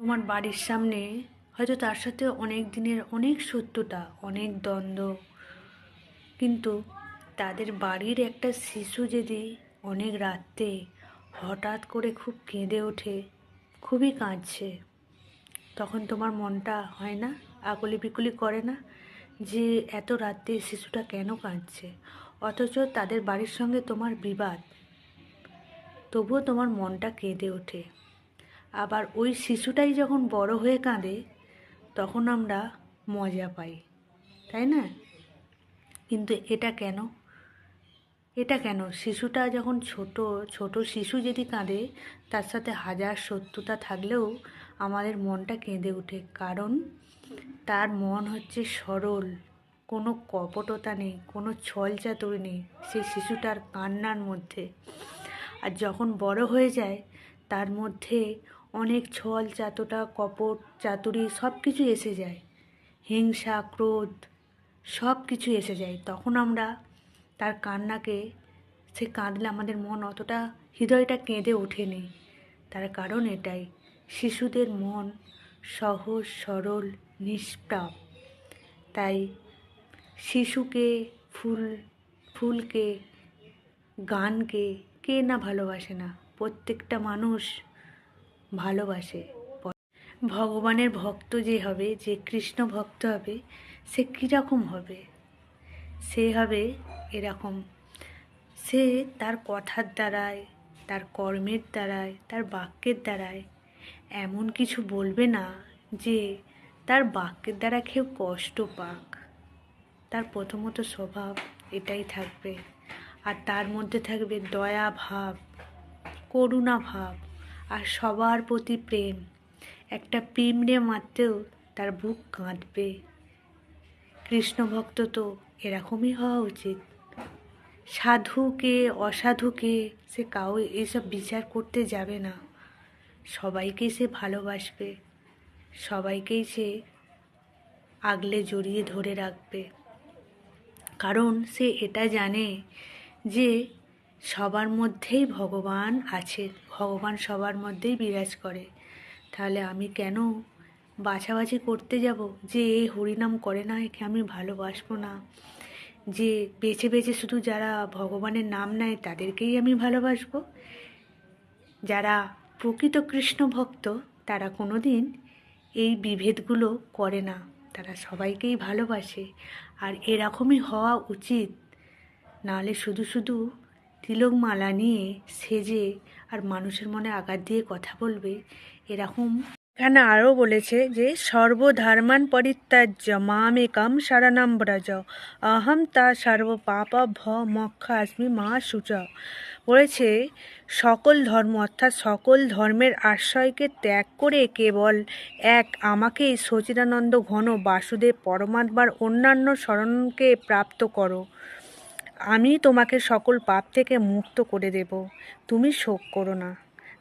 তোমার বাড়ির সামনে হয়তো তার সাথে অনেক দিনের অনেক শত্রুতা অনেক দ্বন্দ্ব। কিন্তু তাদের বাড়ির একটা শিশু যদি অনেক রাত্রে হঠাৎ করে খুব কেঁদে ওঠে, খুবই কাঁদছে, তখন তোমার মনটা হয় না আকুলি বিকুলি করে না যে এত রাত্রে শিশুটা কেন কাঁদছে? অথচ তাদের বাড়ির সঙ্গে তোমার বিবাদ, তবুও তোমার মনটা কেঁদে ওঠে। আবার ওই শিশুটাই যখন বড় হয়ে কাঁদে, তখন আমরা মজা পাই। তাই না? কিন্তু এটা কেন? এটা কেন? শিশুটা যখন ছোট ছোট শিশু যদি কাঁদে, তার সাথে হাজার শত্রুতা থাকলেও আমাদের মনটা কেঁদে ওঠে। কারণ তার মন হচ্ছে সরল, কোনো কপটতা নেই, কোনো ছল নেই সেই শিশুটার কান্নার মধ্যে। আর যখন বড় হয়ে যায়, তার মধ্যে অনেক ছল, চাতটা, কপট, চাতুরি সব কিছু এসে যায়। হিংসা, ক্রোধ সব কিছু এসে যায়। তখন আমরা তার কান্নাকে, সে কাঁদলে আমাদের মন অতটা, হৃদয়টা কেঁদে ওঠেনি তার কারণ এটাই, শিশুদের মন সহজ, সরল, নিষ্প্রাপ। তাই শিশুকে, ফুল, ফুলকে, গানকে কে না ভালোবাসে না। প্রত্যেকটা মানুষ ভালোবাসে। ভগবানের ভক্ত যে হবে, যে কৃষ্ণ ভক্ত হবে, সে কীরকম হবে? সে হবে এরকম। সে তার কথার দ্বারায়, তার কর্মের দ্বারায়, তার বাক্যের দ্বারায় এমন কিছু বলবে না যে তার বাক্যের দ্বারা কেউ কষ্ট পাক। তার প্রথমত স্বভাব এটাই থাকবে। আর তার মধ্যে থাকবে দয়া ভাব, করুণা ভাব। আর সবার প্রতি প্রেম। একটা পিমড়ে মারতেও তার বুক কাঁদবে। কৃষ্ণ ভক্ত তো এরকমই হওয়া উচিত। সাধুকে, অসাধুকে সে কাউ এসব বিচার করতে যাবে না। সবাইকে সে ভালোবাসবে। সবাইকেই সে আগলে জড়িয়ে ধরে রাখবে। কারণ সে এটা জানে যে সবার মধ্যেই ভগবান আছে। ভগবান সবার মধ্যেই বিরাজ করে। তাহলে আমি কেন বাছাবাছি করতে যাব? যে এই হরিনাম করে না, একে আমি ভালোবাসবো না। যে বেছে বেছে শুধু যারা ভগবানের নাম নেয়, তাদেরকেই আমি ভালোবাসবো। যারা প্রকৃত কৃষ্ণ ভক্ত, তারা কোনো দিন এই বিভেদগুলো করে না। তারা সবাইকেই ভালোবাসে। আর এরকমই হওয়া উচিত। নাহলে শুধু শুধু তিলকমালা নিয়ে সেজে আর মানুষের মনে আঘাত দিয়ে কথা বলবে, এরকম এখানে আরও বলেছে যে, সর্বধর্মান পরিত্যাজ্য মামেকম শরণম ব্রজ। অহম তা সর্ব পাপ ভ মক্ষ আসমি মা সূচ। বলেছে, সকল ধর্ম অর্থাৎ সকল ধর্মের আশ্রয়কে ত্যাগ করে কেবল এক আমাকেই সচিদানন্দ ঘন বাসুদেব পরমাত্মার অন্যান্য স্মরণকে প্রাপ্ত করো। আমি তোমাকে সকল পাপ থেকে মুক্ত করে দেব। তুমি শোক করো না।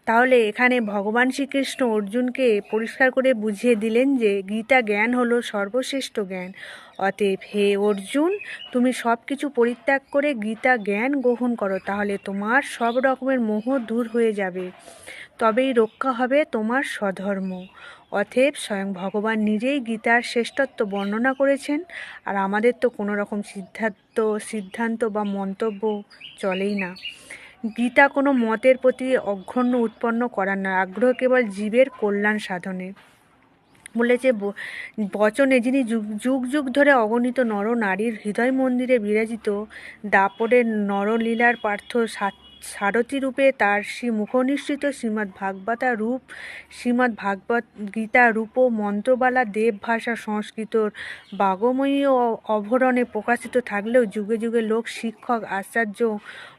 তাহলে এখানে ভগবান শ্রীকৃষ্ণ অর্জুনকে পরিষ্কার করে বুঝিয়ে দিলেন যে গীতা জ্ঞান হলো সর্বশ্রেষ্ঠ জ্ঞান। অতএব হে অর্জুন, তুমি সব কিছু পরিত্যাগ করে গীতা জ্ঞান গ্রহণ করো, তাহলে তোমার সব রকমের মোহ দূর হয়ে যাবে। তবেই রক্ষা হবে তোমার স্বধর্ম। অতএব স্বয়ং ভগবান নিজেই গীতার শ্রেষ্ঠত্ব বর্ণনা করেছেন, আর আমাদের তো কোনো রকম সিদ্ধান্ত সিদ্ধান্ত বা মন্তব্য চলেই না। গীতা কোনো মতের প্রতি অঘন্য উৎপন্ন করার না আগ্রহ কেবল জীবের কল্যাণ সাধনে। বলেছে বচনে, যিনি যুগ যুগ যুগ ধরে অগণিত নর নারীর হৃদয় মন্দিরে বিরাজিত দাপরের নরলীলার পার্থ সাত সারথী রূপে তার শ্রী মুখনিশ্চিত শ্রীমদ্ ভাগবতা রূপ, শ্রীমদ্ ভাগবত গীতা রূপ মন্ত্রবালা দেব ভাষা সংস্কৃতর বাগময়ী ও অভরণে প্রকাশিত থাকলেও যুগে যুগে লোক, শিক্ষক, আচার্য,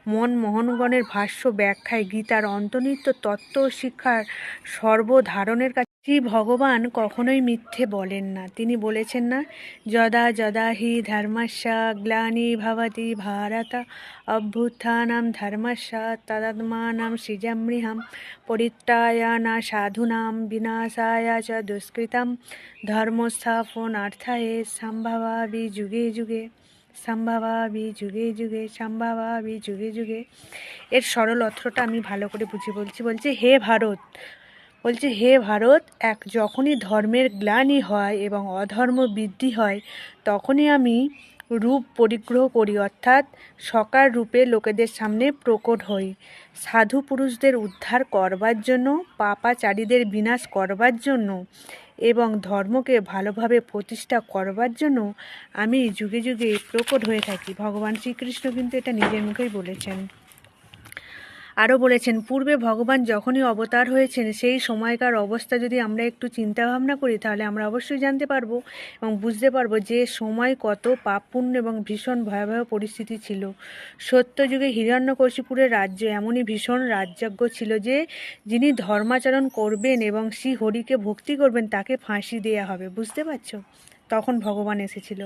মন মোহনগণের ভাষ্য ব্যাখ্যায় গীতার অন্তর্নিহিত তত্ত্ব শিক্ষার সর্বধারণের কাছে শ্রী ভগবান কখনোই মিথ্যে বলেন না। তিনি বলেছেন না, যদা যদা হি ধর্মস্য গ্লানি ভবতি ভারত অভ্যুত্থানাম ধর্মস্য তদাত্মানাম সৃজমৃহম পরিত্রায়ানা সাধুনাম বিনাশায় চ দুষ্কৃতম ধর্মস্থাপনার্থায়ে সম্ভবাবি যুগে যুগে, সম্ভবাবি যুগে যুগে, সম্ভবাবি যুগে যুগে। এর সরল অর্থটা আমি ভালো করে বুঝে বলছি বলছি, হে ভারত বলছে, হে ভারত, এক যখনই ধর্মের গ্লানি হয় এবং অধর্ম বৃদ্ধি হয়, তখনই আমি রূপ পরিগ্রহ করি, অর্থাৎ সকার রূপে লোকেদের সামনে প্রকট হই। সাধু পুরুষদের উদ্ধার করবার জন্য, পাপাচারীদের বিনাশ করবার জন্য এবং ধর্মকে ভালোভাবে প্রতিষ্ঠা করবার জন্য আমি যুগে যুগে প্রকট হয়ে থাকি। ভগবান শ্রীকৃষ্ণ কিন্তু এটা নিজের মুখেই বলেছেন। আরও বলেছেন, পূর্বে ভগবান যখনই অবতার হয়েছেন, সেই সময়কার অবস্থা যদি আমরা একটু চিন্তা ভাবনা করি, তাহলে আমরা অবশ্যই জানতে পারব এবং বুঝতে পারব যে সময় কত পাপপূর্ণ এবং ভীষণ ভয়াবহ পরিস্থিতি ছিল। সত্যযুগে হিরণ্যকশিপুরের রাজ্য এমনই ভীষণ রাজযজ্ঞ ছিল যে যিনি ধর্মাচরণ করবেন এবং শ্রী হরিকে ভক্তি করবেন, তাকে ফাঁসি দেয়া হবে। বুঝতে পারছ? তখন ভগবান এসেছিল।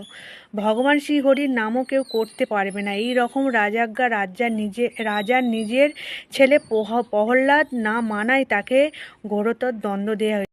ভগবান শ্রীহরির নামও কেউ করতে পারবে না। এই রকম রাজাজ্ঞা রাজার নিজে রাজার নিজের ছেলে প্রহ্লাদ না মানায় তাকে ঘোরতর দ্বন্দ্ব দেওয়া